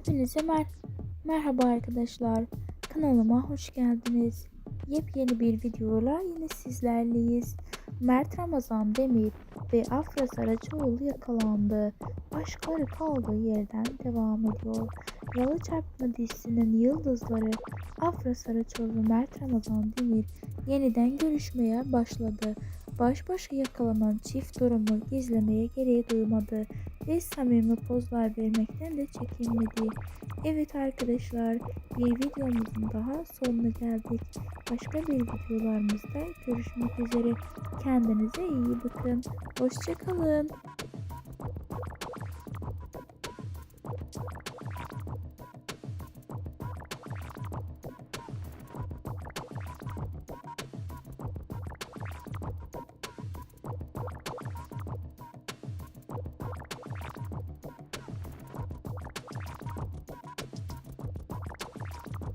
Hepinize mer merhaba arkadaşlar. Kanalıma hoş geldiniz. Yepyeni bir videoyla yine sizlerleyiz. Mert Ramazan Demir ve Afra Saraçoğlu yakalandı. Aşkları kaldığı yerden devam ediyor. Yalı Çarpma dizisinin yıldızları Afra Saraçoğlu Mert Ramazan Demir yeniden görüşmeye başladı. Baş başa yakalanan çift durumu izlemeye gereği duymadı ve samimi pozlar vermekten de çekinmedi. Evet arkadaşlar bir videomuzun daha sonuna geldik. Başka bir videolarımızda görüşmek üzere. Kendinize iyi bakın. Hoşçakalın.